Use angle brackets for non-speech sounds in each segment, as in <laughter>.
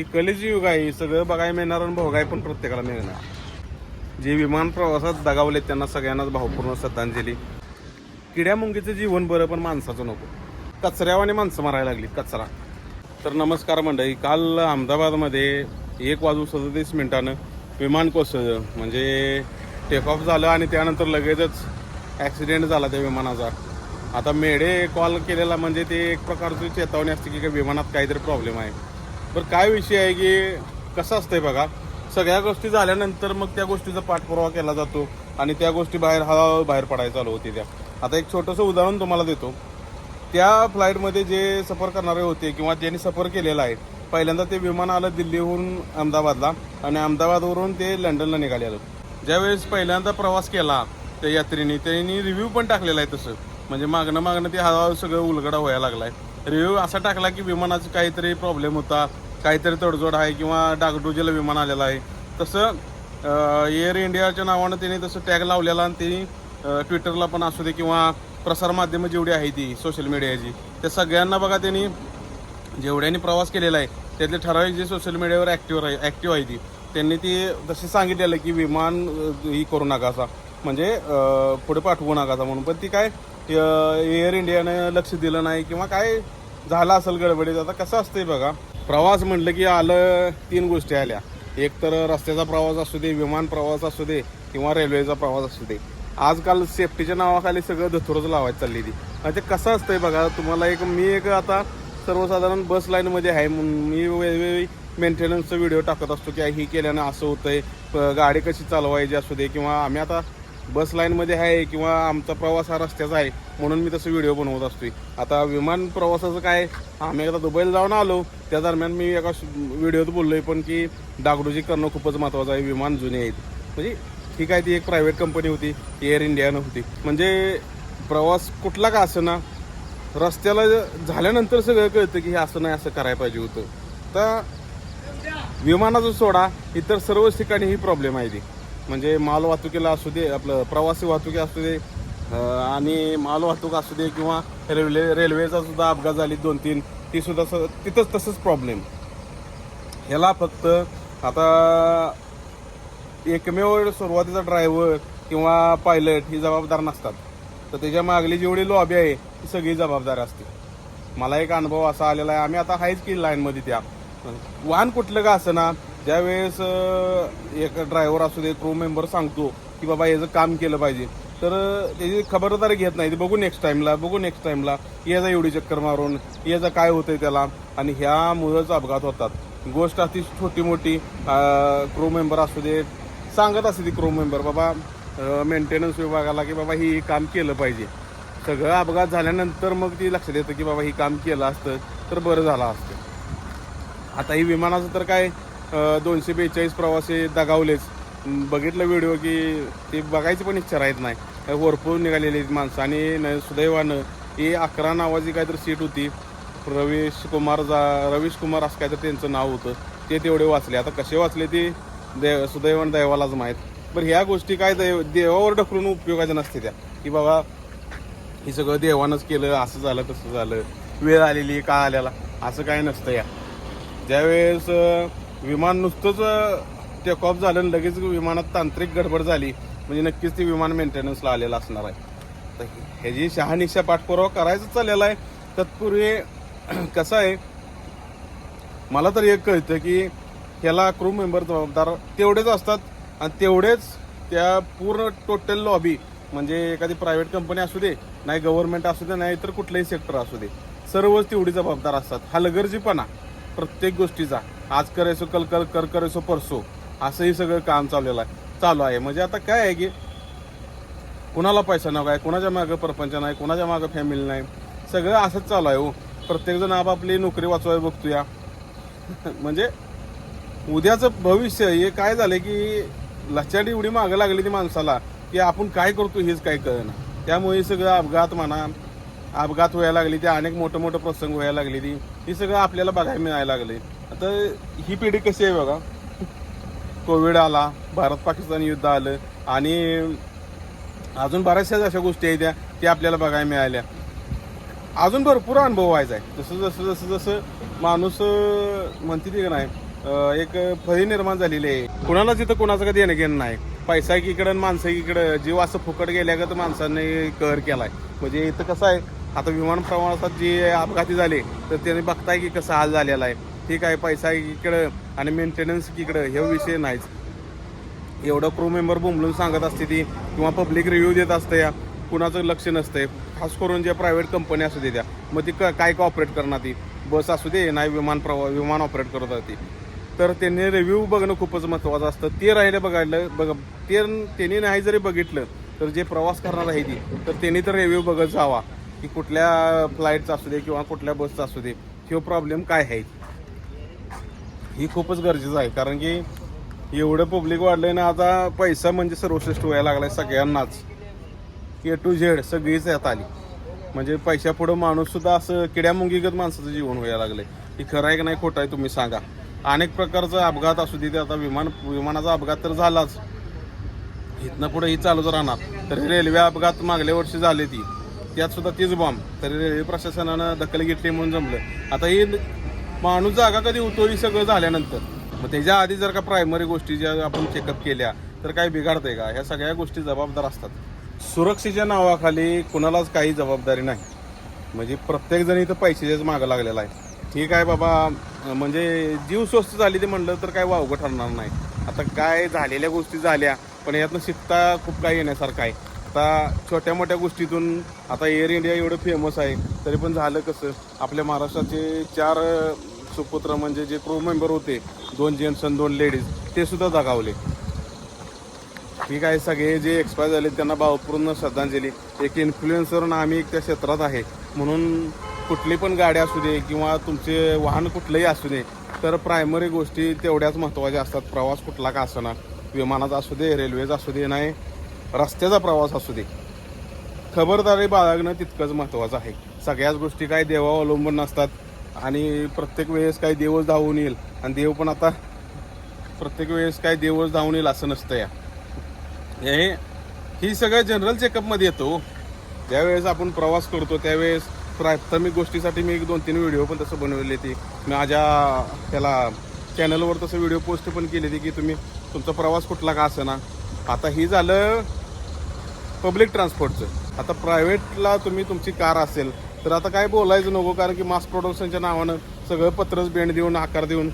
ही कलेची युग आहे सगळं बघायला मिळणार आणि भोगाय पण प्रत्येकाला मिळणार. जे विमान प्रवासात दगावले त्यांना सगळ्यांनाच भावपूर्ण श्रद्धांजली. किड्या मुंगीचं जीवन बरं पण माणसाचं नको. कचऱ्यावाने माणसं मारायला लागली कचरा. तर नमस्कार मंडळी काल अहमदाबादमध्ये एक वाजून सदतीस मिनिटानं विमान कोसळलं. म्हणजे टेक ऑफ झालं आणि त्यानंतर लगेचच ॲक्सिडेंट झाला त्या विमानाचा. आता मेडे कॉल केलेला म्हणजे ते एक प्रकारची चेतावणी असते की विमानात काहीतरी प्रॉब्लेम आहे. बरं काय विषय आहे की कसं असतंय बघा? सगळ्या गोष्टी झाल्यानंतर मग त्या गोष्टीचा पाठपुरावा केला जातो आणि त्या गोष्टी बाहेर हळूहळू बाहेर पडायला चालू होती त्या. आता एक छोटंसं उदाहरण तुम्हाला देतो. त्या फ्लाईटमध्ये जे सफर करणारे होते किंवा ज्यांनी सफर केलेला आहे पहिल्यांदा ते विमान आलं दिल्लीहून अहमदाबादला आणि अहमदाबादवरून ते लंडनला निघाले आलं. ज्यावेळेस पहिल्यांदा प्रवास केला त्या यात्रेने त्यांनी रिव्ह्यू पण टाकलेला आहे तसं. म्हणजे मागणं मागणं ते हळूहळू सगळं उलगडा व्हायला लागला आहे रिव्ह्यू असा टाकला की विमानाचा काहीतरी प्रॉब्लेम होता काहीतरी तडजोड आहे किंवा डागडुजीला विमान आलेलं आहे. तसं एअर इंडियाच्या नावानं त्यांनी तसं टॅग लावलेला आणि त्यांनी ट्विटरला पण असू दे किंवा प्रसारमाध्यमं जेवढी आहे ती सोशल मीडियाची त्या सगळ्यांना बघा त्यांनी जेवढ्यांनी प्रवास केलेला आहे त्यातले ठराविक जे सोशल मीडियावर ॲक्टिव्ह राही ॲक्टिव्ह आहे ती त्यांनी ती तशी सांगितलेलं की विमान ही करू नका असा. म्हणजे पुढे पाठवू नका असा म्हणून. पण ती काय एअर इंडियानं लक्ष दिलं नाही किंवा काय झालं असेल गडबडीत आता कसं असतंय बघा. प्रवास म्हटलं की आलं तीन गोष्टी आल्या. एक तर रस्त्याचा प्रवास असू दे विमान प्रवास असू दे किंवा रेल्वेचा प्रवास असू दे. आजकाल सेफ्टीच्या नावाखाली सगळं धतुरच लावायचं चालली ती. म्हणजे ते कसं असतंय बघा तुम्हाला एक मी एक आता सर्वसाधारण बस लाईनमध्ये आहे म्हणून मी वेगवेगळी मेंटेनन्सचा व्हिडिओ टाकत असतो की ही केल्यानं असं होतंय गाडी कशी चालवायची असू दे किंवा आम्ही आता बस लाईनमध्ये आहे किंवा आमचा प्रवास हा रस्त्याचा आहे म्हणून मी तसं व्हिडिओ बनवत असतो आता विमान प्रवासाचं काय आम्ही एकदा दुबईला जाऊन आलो त्या दरम्यान मी एका व्हिडिओत बोललो आहे पण की डागडुजी करणं खूपच महत्त्वाचं आहे विमान जुने आहेत. म्हणजे ठीक आहे ती एक प्रायव्हेट कंपनी होती एअर इंडियानं होती. म्हणजे प्रवास कुठला का असं ना रस्त्याला झाल्यानंतर सगळं कळतं की हे असं नाही असं करायला पाहिजे होतं. तर विमानाचं सोडा इतर सर्वच ठिकाणी ही प्रॉब्लेम आहे ती. म्हणजे माल वाहतुकीला असू दे आपलं प्रवासी वाहतुकी असू दे आणि माल वाहतूक असू दे किंवा रेल्वे रेल्वेचा सुद्धा अपघात झाली दोन तीन ती सुद्धा स- तिथंच तसंच प्रॉब्लेम ह्याला फक्त आता एकमेव सुरुवातीचा ड्रायव्हर किंवा पायलट ही जबाबदार नसतात. तर त्याच्या मागली जेवढी लॉबी आहे ती सगळी जबाबदार असते. मला एक अनुभव असा आलेला आहे. आम्ही आता हायच की लाईनमध्ये त्या. वाहन कुठलं का असं ना ज्यावेळेस एक ड्रायव्हर असू दे क्रू मेंबर सांगतो की बाबा याचं काम केलं पाहिजे. तर त्याची खबरदारी घेत नाही. ते बघू नेक्स्ट टाईमला बघू नेक्स्ट टाईमला याचा एवढी चक्कर मारून याचा काय होतंय त्याला. आणि ह्यामुळंच अपघात होतात. गोष्ट अति छोटी मोठी क्रू मेंबर असू दे सांगत असते ती क्रू मेंबर बाबा मेंटेनन्स विभागाला की बाबा ही काम केलं पाहिजे. सगळं अपघात झाल्यानंतर मग ती लक्षात येतं की बाबा ही काम केलं असतं तर बरं झालं असतं. आता ही विमानाचं तर काय दोनशे बेचाळीस प्रवासी दगावलेच. बघितलं व्हिडिओ की ते बघायची पण इच्छा राहत नाही. काय निघालेली आहेत माणसं. आणि न- सुदैवानं ही अकरा नावाची काहीतरी सीट होती. रवीश कुमार जा रवीश कुमार असं काहीतरी त्यांचं नाव होतं. ते तेवढे वाचले. आता कसे वाचले ते देव सुदैवान दैवालाच माहीत. बरं ह्या गोष्टी काय दैव देवावर ढकलून उपयोगाच्या नसते त्या. की बाबा हे सगळं देवानंच केलं असं झालं तसं झालं. वेळ आलेली का आलेला. असं काय नसतं या. ज्यावेळेस विमान नुसतंच टेक ऑफ झालं आणि लगेच विमानात तांत्रिक गडबड झाली. म्हणजे नक्कीच ते विमान मेंटेनन्सला आलेलं असणार आहे. तर ह्याची शहानिशा पाठपुरावा करायचं चाललेला आहे तत्पूर्वी <clears throat> कसं आहे मला तर एक कळतं की ह्याला क्रू मेंबर जबाबदार तेवढेच असतात आणि तेवढेच त्या पूर्ण टोटल लॉबी म्हणजे एखादी प्रायव्हेट कंपनी असू दे नाही गव्हर्नमेंट असू दे नाही तर कुठलंही सेक्टर असू दे सर्वच तेवढी जबाबदार असतात. हलगर्जीपणा प्रत्येक गोष्टीचा. आज करायचो कल कल कर करायचो परसो. असंही सगळं काम चाललेलं आहे. चालू आहे. म्हणजे आता काय आहे की कुणाला पैसा नको आहे कुणाच्या मागं परपंच नाही कुणाच्या मागं फॅमिली नाही. सगळं असंच चालू आहे हो. प्रत्येकजण आपापली नोकरी वाचवायला बघतोया. <laughs> म्हणजे उद्याचं भविष्य हे काय झालं की लक्षात एवढी मागं लागली ती माणसाला की आपण काय करतो हेच काय कळेना. त्यामुळे सगळं अपघात म्हणा अपघात व्हायला लागली ते अनेक मोठं मोठं प्रसंग व्हायला लागले ती. हे सगळं आपल्याला बघायला मिळायला लागले आता ही पिढी कशी आहे बघा. कोविड आला भारत पाकिस्तान युद्ध आलं आणि अजून बऱ्याचशा अशा गोष्टी आहेत त्या त्या आपल्याला बघायला मिळाल्या. अजून भरपूर अनुभव व्हायचा आहे. जसं जसं जसं जसं माणूस अं, म्हणते ते का नाही एक फळी निर्माण झालेली आहे. कुणाला तिथं कुणाचं कधी येणं घेणं नाही. पैसा एकीकडं आणि माणसं एकीकडं. जीव असं फुकट गेल्या का तर माणसाने कहर केलाय. म्हणजे इथं कसं आहे आता विमान प्रवासात जे अपघाती झाले तर त्याने बघताय की कसं हाल झालेला आहे. ठीक आहे पैसा इकडं आणि मेंटेनन्स इकडं हे विषय नाहीच. एवढं क्रू मेंबर बोंबलून सांगत असते ती किंवा पब्लिक रिव्ह्यू देत असते या कुणाचं लक्ष नसतंय. खास करून ज्या प्रायव्हेट कंपनी असू दे त्या मग ती क- काय का ऑपरेट करणार ती? बस असू दे नाही विमान प्रवा विमान ऑपरेट करत होती तर त्यांनी रिव्ह्यू बघणं खूपच महत्त्वाचं असतं. ते राहिलं बघायला बघ ते त्यांनी नाही जरी बघितलं तर जे प्रवास करणार आहे ती तर त्यांनी तर रिव्ह्यू बघत जावा की कुठल्या फ्लाईटचा असू दे किंवा कुठल्या बसचा असू दे किंवा प्रॉब्लेम काय आहे? ही खूपच गरजेचं आहे कारण की एवढं पब्लिक वाढलं आहे ना आता पैसा म्हणजे सर्वश्रेष्ठ व्हायला लागलाय सगळ्यांनाच. ए टू झेड सगळीच यात आली. म्हणजे पैशापुढं माणूससुद्धा असं किड्यामुंगीगत माणसाचं जीवन व्हायला लागलंय. की खरं आहे की नाही खोटं आहे तुम्ही सांगा. अनेक प्रकारचा अपघात असू दे ते आता विमान विमानाचा अपघात तर झालाच. इथनं पुढे ही चालूच राहणार. तरी रेल्वे अपघात मागल्या वर्षी झाले ती. त्यात सुद्धा तीच बॉम्ब तरी रेल्वे प्रशासनानं दखल घेतली म्हणून जमलं. आता ही माणूस जागा कधी उतोरी सगळं झाल्यानंतर. मग त्याच्या आधी जर का प्रायमरी गोष्टी ज्या आपण चेकअप केल्या तर काय बिघाडतंय का? ह्या सगळ्या गोष्टी जबाबदार असतात. सुरक्षेच्या नावाखाली कुणालाच काही जबाबदारी नाही. म्हणजे प्रत्येकजण इथं पैशाच्याच मागं लागलेला आहे. ठीक आहे बाबा म्हणजे जीव स्वस्त झाली ते म्हणलं तर काय वावगं ठरणार नाही. आता काय झालेल्या गोष्टी झाल्या पण यातनं शिकता खूप काही येण्यासारखं आहे. आता छोट्या मोठ्या गोष्टीतून आता एअर इंडिया एवढं फेमस आहे तरी पण झालं कसं? आपल्या महाराष्ट्राचे चार सुपुत्र म्हणजे जे क्रू मेंबर होते दोन जेंट्स आणि दोन लेडीज ते सुद्धा दगावले ठीक आहे सगळे जे एक्सपायर झाले त्यांना भावपूर्ण श्रद्धांजली. एक इन्फ्लुएन्सर ना आम्ही त्या क्षेत्रात आहे. म्हणून कुठली पण गाडी असू दे किंवा तुमचे वाहन कुठलंही असू दे तर प्रायमरी गोष्टी तेवढ्याच महत्त्वाच्या असतात. प्रवास कुठला का असणार विमानाचा असू दे रेल्वेचा असू दे नाही रस्त्याचा प्रवास असू दे. खबरदारी बाळगणं तितकंच महत्त्वाचं आहे. सगळ्याच गोष्टी काही देवावर अवलंबून नसतात. आणि प्रत्येक वेळेस काही देवच धावून येईल. आणि देव पण आता प्रत्येक वेळेस काही देवच धावून येईल असं नसतं या. हे ही सगळं जनरल चेकअपमध्ये येतो. ज्यावेळेस आपण प्रवास करतो त्यावेळेस प्राथमिक गोष्टीसाठी मी एक दोन तीन व्हिडिओ पण तसं बनवले ती माझ्या त्याला चॅनलवर तसं व्हिडिओ पोस्ट पण केली होती की तुम्ही तुमचा प्रवास कुठला का ना. आता ही झालं पब्लिक ट्रान्सपोर्टचं आता प्रायव्हेटला तुम्ही तुमची कार असेल तर आता काय बोलायचं नको कारण की मास प्रोडक्शनच्या नावानं सगळं पत्रच बेंड देऊन आकार देऊन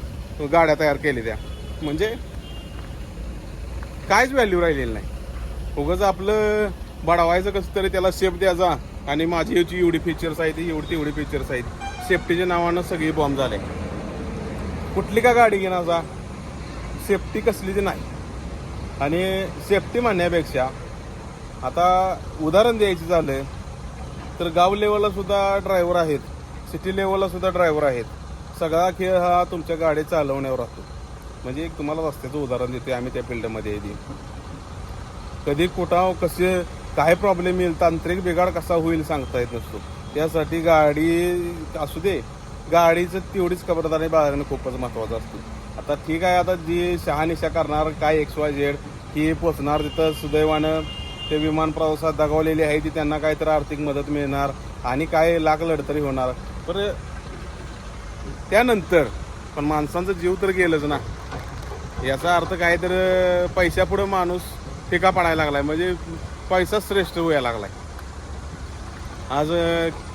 गाड्या तयार केल्या त्या. म्हणजे काहीच व्हॅल्यू राहिलेली नाही. उगाच आपलं बडवायचं कसं तरी त्याला शेप द्यायचा आणि माझी याची एवढी फीचर्स आहेत एवढी तेवढी फीचर्स आहेत. सेफ्टीच्या नावानं सगळी बॉम्ब झाले. कुठली का गाडी घेण्याचा सेफ्टी कसली ती नाही. आणि सेफ्टी म्हणण्यापेक्षा आता उदाहरण द्यायचं झालं तर गाव लेवलला सुद्धा ड्रायव्हर आहेत. सिटी लेवलला सुद्धा ड्रायव्हर आहेत. सगळा खेळ हा तुमच्या गाडी चालवण्यावर राहतो. म्हणजे एक तुम्हाला रस्त्याचं उदाहरण देते आम्ही त्या फील्डमध्ये येते कधी कुठं कसे काय प्रॉब्लेम येईल तांत्रिक बिघाड कसा होईल सांगता येत नसतो. त्यासाठी गाडी असू दे गाडीचं तेवढीच खबरदारी बाळगणं खूपच महत्त्वाचं असतं. आता ठीक आहे आता जी शहानिशा करणार काय एक्स वाय झेड ही पोचणार तिथं सुदैवानं ते विमान प्रवासात दगावलेली आहे ती त्यांना काहीतरी आर्थिक मदत मिळणार आणि काय लाख लढतरी होणार. पर त्यानंतर पण माणसांचं जीव तर गेलंच ना. याचा अर्थ काय तर पैशापुढं माणूस टिका पडायला लागलाय म्हणजे पैसा श्रेष्ठ व्हायला लागलाय. आज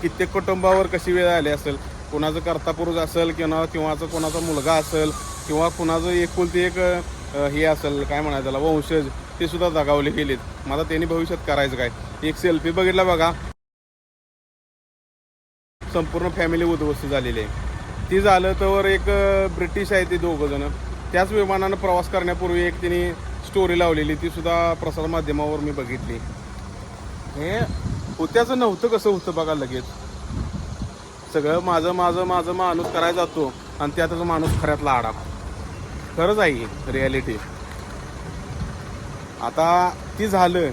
कित्येक कुटुंबावर कशी वेळ आली असेल? कुणाचं कर्तापुरुष असेल किंवा किंवाचं कोणाचा मुलगा असेल किंवा कुणाचं एकुलती एक हे असेल काय म्हणायचं त्याला वंशज. ते सुद्धा दगावले गेलेत. मला त्यांनी भविष्यात करायचं काय? एक सेल्फी बघितला बघा. संपूर्ण फॅमिली उद्ध्वस्त झालेली आहे. ती झालं तर एक ब्रिटिश आहे ते दोघं जण. त्याच विमानानं प्रवास करण्यापूर्वी एक तिने स्टोरी लावलेली. ती सुद्धा प्रसारमाध्यमावर मी बघितली. हे होत्याचं नव्हतं कसं होतं बघा लगेच. सगळं माझं माझं माझं माणूस करायला जातो आणि त्यातच माणूस खऱ्यातला आडा. खरंच आहे रिॲलिटी आता ती झालं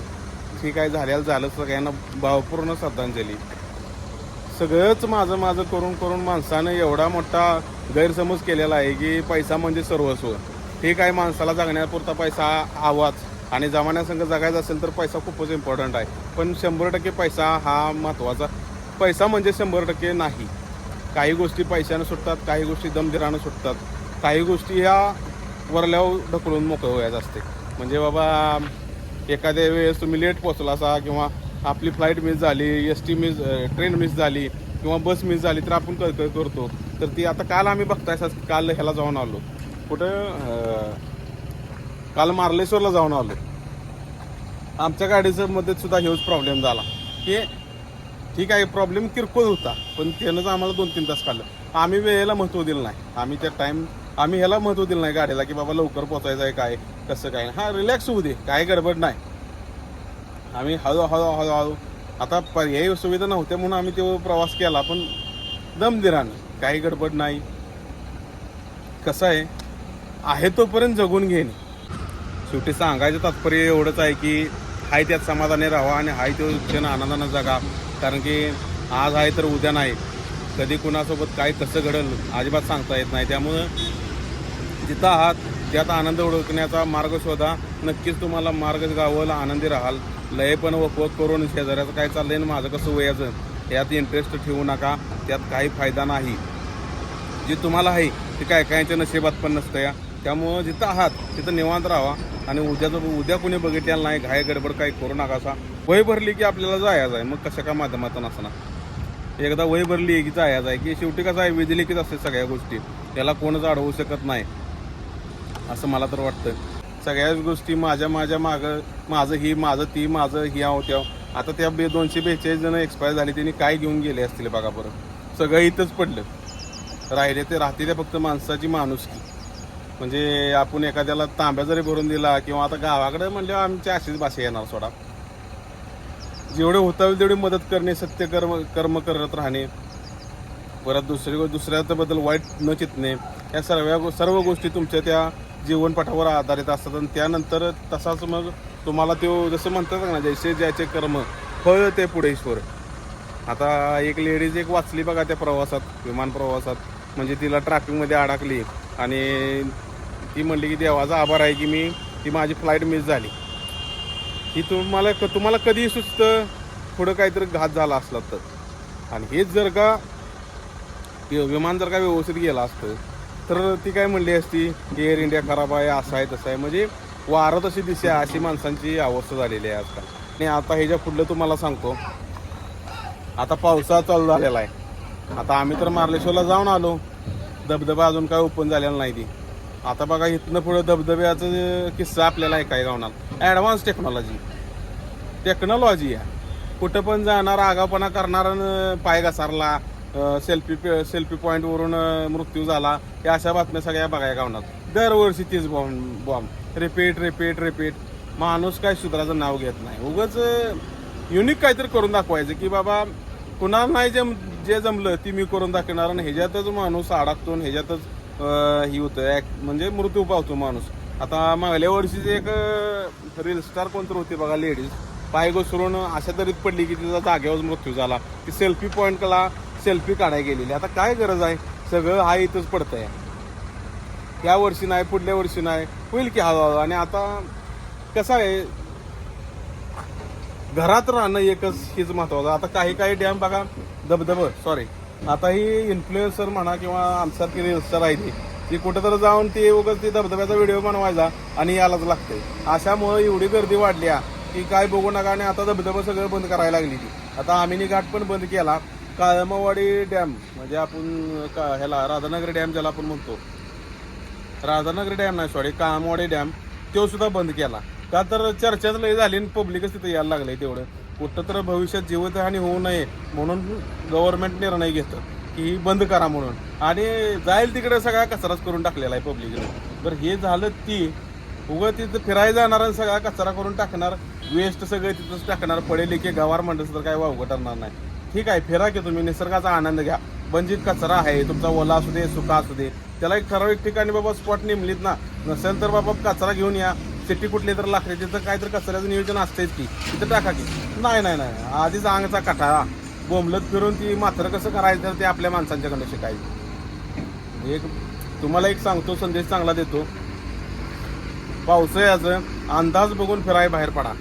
ठीक आहे झाल्याला झालं सगळ्यांना भावपूर्ण श्रद्धांजली. सगळंच माझं माझं करून करून माणसानं एवढा मोठा गैरसमज केलेला आहे की पैसा म्हणजे सर्वस्व. ठीक आहे माणसाला जगण्यापुरता पैसा हवाच आणि जमान्यासंग जगायचा असेल तर पैसा खूपच इम्पॉर्टंट आहे. पण शंभर टक्के पैसा हा महत्त्वाचा पैसा म्हणजे शंभर टक्के नाही. काही गोष्टी पैशानं सुटतात काही गोष्टी दमदिरानं सुटतात. काही गोष्टी ह्या वरल्यावर ढकलून मोकळं व्हायचं असते. म्हणजे बाबा एखाद्या वेळेस तुम्ही लेट पोचला असा किंवा आपली फ्लाईट मिस झाली S T miss train miss झाली किंवा बस मिस झाली तर आपण कर करतो. तर ती आता काल आम्ही बघताय काल ह्याला जाऊन आलो. कुठं? काल मार्लेश्वरला जाऊन आलो. आमच्या गाडीचं मध्ये सुद्धा हेच प्रॉब्लेम झाला. की ठीक आहे प्रॉब्लेम किरकोळ होता पण त्यानंच आम्हाला दोन तीन तास काढलं. आम्ही वेळेला महत्त्व दिलं नाही. आम्ही त्या टाईम आम्ही ह्याला महत्त्व दिलं नाही गाडीला की बाबा लवकर पोचायचं आहे काय कसं काय. हा रिलॅक्स होऊ दे काय गडबड नाही. आम्ही हळू हळू हळू हळू आता पर्यायी सुविधा नव्हत्या म्हणून आम्ही तो प्रवास केला पण दमदिरानं काही गडबड नाही. कसं आहे? आहे तोपर्यंत जगून घेणे शेवटी सांगायचं तात्पर्य एवढंच आहे की हाय त्यात समाधानी राहा आणि हाय तो क्षण आनंदानं जगा. कारण की आज आहे तर उद्या नाही. कधी कुणासोबत काय कसं घडल अजिबात सांगता येत नाही. त्यामुळं जिथं आहात त्यात आनंद ओळखण्याचा मार्ग शोधा. नक्कीच तुम्हाला मार्ग गावाला आनंदी राहाल. लय पण वकवक करून शेजाऱ्याचं काय चाललंय आणि माझं कसं वयाचं? यात इंटरेस्ट ठेवू नका. त्यात काही फायदा नाही. जे तुम्हाला आहे ते काय कायच्या नशिबात पण नसतं या. त्यामुळं जिथं आहात तिथं निवांत राहा. आणि उद्याचं उद्या कुणी बघितलेलं नाही घाय गडबड काही करू नका असा. वय भरली की आपल्याला जायचं आहे. मग कशा काय माध्यमातून असणार? एकदा वय भरली की जायचं आहे की शेवटी कसं आहे विधिलिखित असते सगळ्या गोष्टी. त्याला कोणच अडवू शकत नाही असं मला तर वाटतं. सगळ्याच गोष्टी माझ्या माझ्या मागं माझं ही माझं ती माझं ही आहो त्या आता त्या बे दोनशे बेचाळीस जण एक्सपायर झाले त्यांनी काय घेऊन गेले असतील बघा बरं. सगळं इथंच पडलं. राहिले ते राहते त्या फक्त माणसाची माणुसकी. म्हणजे आपण एखाद्याला तांब्या जरी भरून दिला किंवा आता गावाकडे म्हणजे आमची अशीच भाषा येणार सोडा. जेवढे होता होईल तेवढी मदत करणे सत्य कर्म कर्म करत राहणे. परत दुसरी गो- दुसऱ्याबद्दल वाईट न चितणे. या सर्व गो- सर्व गोष्टी तुमच्या त्या जीवनपटावर आधारित असतात आणि त्यानंतर तसाच मग तुम्हाला तो जसं म्हणतात ना जैसे ज्याचे कर्म फळ ते पुढे ईश्वर. आता एक लेडीज एक वाचली बघा त्या प्रवासात विमान प्रवासात. म्हणजे तिला ट्रॅफिकमध्ये अडकली आणि ती म्हणली की देवाचा आभार आहे की मी ती माझी फ्लाईट मिस झाली. ही तुम्हाला क- तुम्हाला कधीही सुचतं पुढं काहीतरी घात झाला असला तर. आणि हेच जर का विमान जर का व्यवस्थित गेलं असतं तर ती काय म्हणली असती एअर इंडिया खराब आहे असं आहे तसं आहे. म्हणजे वारं तशी दिशा अशी माणसांची अवस्था झालेली आहे आजकाल. आणि आता ह्याच्या पुढलं तुम्हाला सांगतो आता पावसाळा चालू झालेला आहे. आता आम्ही तर मार्लेश्वरला जाऊन आलो. धबधबा अजून काय ओपन झालेला नाही ती. आता बघा इथनं पुढं धबधब्याचं किस्सा आपल्याला ऐकाय गावणार ॲडव्हान्स टेक्नॉलॉजी टेक्नॉलॉजी आहे. कुठं पण जाणार आगावपणा करणारा पाय घसारला सेल्फी सेल्फी पॉईंटवरून मृत्यू झाला या अशा बातम्या सगळ्या बघायला गावणार दरवर्षी तीच bomb bomb repeat repeat repeat माणूस काय सुधाराचं नाव घेत नाही. उगाच युनिक काहीतरी करून दाखवायचं की बाबा कुणाला नाही जम जे जमलं ती मी करून दाखवणार आणि ह्याच्यातच माणूस अडकतो आणि ह्याच्यातच ही होतं. ऍक- म्हणजे मृत्यू पावतो माणूस. आता मागल्या वर्षीच एक रील स्टार कोणतर होती बघा लेडीज पाय घसरून अशा तरीत पडली की तिचा जागेवर मृत्यू झाला. ती सेल्फी पॉईंटला सेल्फी काढायला गेलेली. आता काय गरज आहे? सगळं हा इथंच पडतंय. या वर्षी नाही पुढल्या वर्षी नाही. होईल की हळूहळू. आणि आता कसं आहे? घरात राहणं एकच हेच महत्वाचं. आता काही काही डॅम बघा. धबधबं सॉरी आता ही इन्फ्लुएन्सर म्हणा किंवा आमच्यासारखी रील्सर आहे ती ती कुठं तर जाऊन ती उगाच ती धबधब्याचा व्हिडिओ बनवायचा आणि यालाच लागते. अशामुळं एवढी गर्दी वाढली आहे की काय बघू नका आणि आता धबधबा सगळं बंद करायला लागली ती. आता आमिनी घाट पण बंद केला. काळमवाडी डॅम म्हणजे आपण का ह्याला राधानगरी डॅम ज्याला आपण म्हणतो. राधानगरी डॅम नाही सॉरी काळमवाडी डॅम तो सुद्धा बंद केला. का तर चर्चाच लय झाली आणि पब्लिकच तिथं यायला लागलंय तेवढं. कुठंतर भविष्यात जीवितहानी होऊ नये म्हणून गव्हर्नमेंट निर्णय घेतं की ही बंद करा म्हणून. आणि जाईल तिकडे सगळा कचराच करून टाकलेला आहे पब्लिकने तर हे झालं ती उगं तिथं फिरायला जाणार आणि सगळा कचरा करून टाकणार वेस्ट सगळं तिथंच टाकणार पडेल की गवार म्हणलं तर काय वावगं ठरणार नाही. ठीक आहे फिरा की तुम्ही निसर्गाचा आनंद घ्या. बंजित कचरा आहे तुमचा ओला असू दे सुका असू दे त्याला एक ठराविक ठिकाणी बाबा स्पॉट नेमलीत ना. नसेल तर बाबा कचरा घेऊन या. सिटी कुठली तर लागते तिथं तर कचऱ्याचं नियोजन असतेच की. तिथं टाका की. नाही नाही नाही. आधीच अंगचा कटाळा. बोंबलत फिरून ती मात्र कसं करायचं तर ते आपल्या माणसांच्याकडनं शिकायचं. एक तुम्हाला एक सांगतो संदेश चांगला देतो. पावसाळ्याचं अंदाज बघून फिराय बाहेर पडा.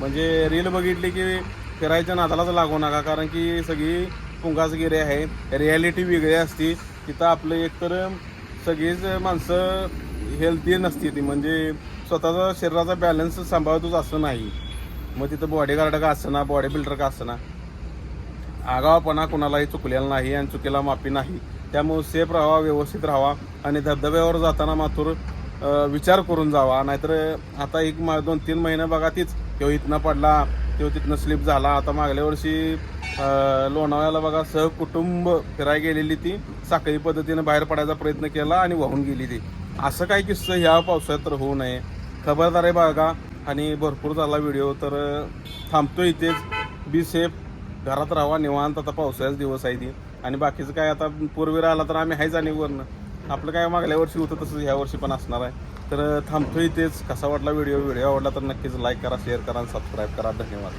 म्हणजे रील बघितली की फिरायच्या नादालाच लागू नका कारण की सगळी पुंगासगिरी आहे. रियालिटी वेगळी असते. तिथं आपलं एकतर सगळीच माणसं हेल्दी नसती ती. म्हणजे स्वतःचा शरीराचा बॅलन्स सांभाळतोच असं नाही. मग तिथं बॉडीगार्ड का असं बॉडी बिल्डर का असं आगावापणा कुणालाही चुकलेला नाही आणि चुकीला माफी नाही. त्यामुळे सेफ राहावा व्यवस्थित राहावा आणि धबधब्यावर जाताना मातूर विचार करून जावा. नाहीतर आता एक मा दोन तीन महिने बघा तीच. तो इथनं पडला तो तिथनं स्लिप झाला. आता मागल्या वर्षी लोणावळ्याला बघा सहकुटुंब फिरायला गेलेली ती. साखळी पद्धतीनं बाहेर पडायचा प्रयत्न केला आणि वाहून गेली ती. असं काही किस्सं ह्या पावसाळ्यात तर होऊ नये. खबरदार आहे बघा आणि भरपूर झाला व्हिडिओ तर थांबतो इथेच. बी सेफ घरात राहा निवांत. आता पावसाळ्याच दिवस आहे ती. आणि बाकीचं काय आता पूर्वी आला तर आम्ही आहेच आणि वरनं. आपलं काय मागल्या वर्षी होतं तसंच ह्या वर्षी पण असणार आहे. तर थांबतो इथेच. कसा वाटला व्हिडिओ व्हिडिओ आवडला तर नक्कीच लाईक करा शेअर करा आणि सबस्क्राईब करा. धन्यवाद.